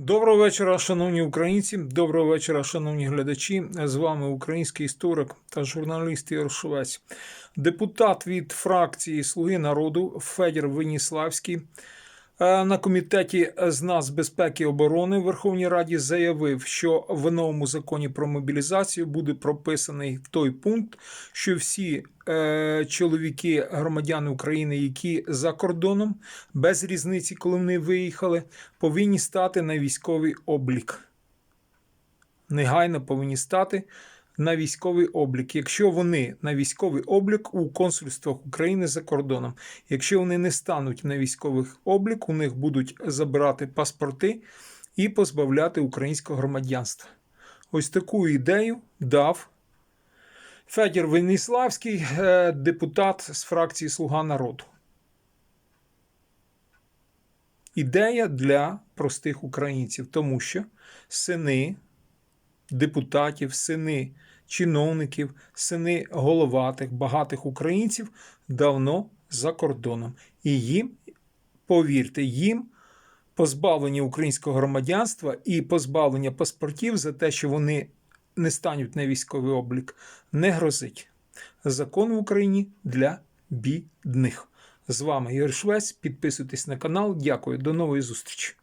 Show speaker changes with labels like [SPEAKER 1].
[SPEAKER 1] Доброго вечора, шановні українці. Доброго вечора, шановні глядачі. З вами український історик та журналіст Ігор Швець. Депутат від фракції Слуги народу Федір Веніславський на комітеті з нацбезпеки і оборони в Верховній Раді заявив, що в новому законі про мобілізацію буде прописаний той пункт, що всі е, чоловіки, громадяни України, які за кордоном, без різниці, коли вони виїхали, повинні стати на військовий облік. Негайно повинні стати на військовий облік, якщо вони на військовий облік у консульствах України за кордоном. Якщо вони не стануть на військовий облік, у них будуть забирати паспорти і позбавляти українського громадянства. Ось таку ідею дав Федір Веніславський, е, депутат з фракції Слуга народу. Ідея для простих українців, тому що сини депутатів, сини чиновників, сини головатих, багатих українців давно за кордоном. І їм, повірте, їм позбавлення українського громадянства і позбавлення паспортів за те, що вони не стануть на військовий облік, не грозить. Закон в Україні для бідних. З вами Ігор Швець. Підписуйтесь на канал. Дякую. До нової зустрічі.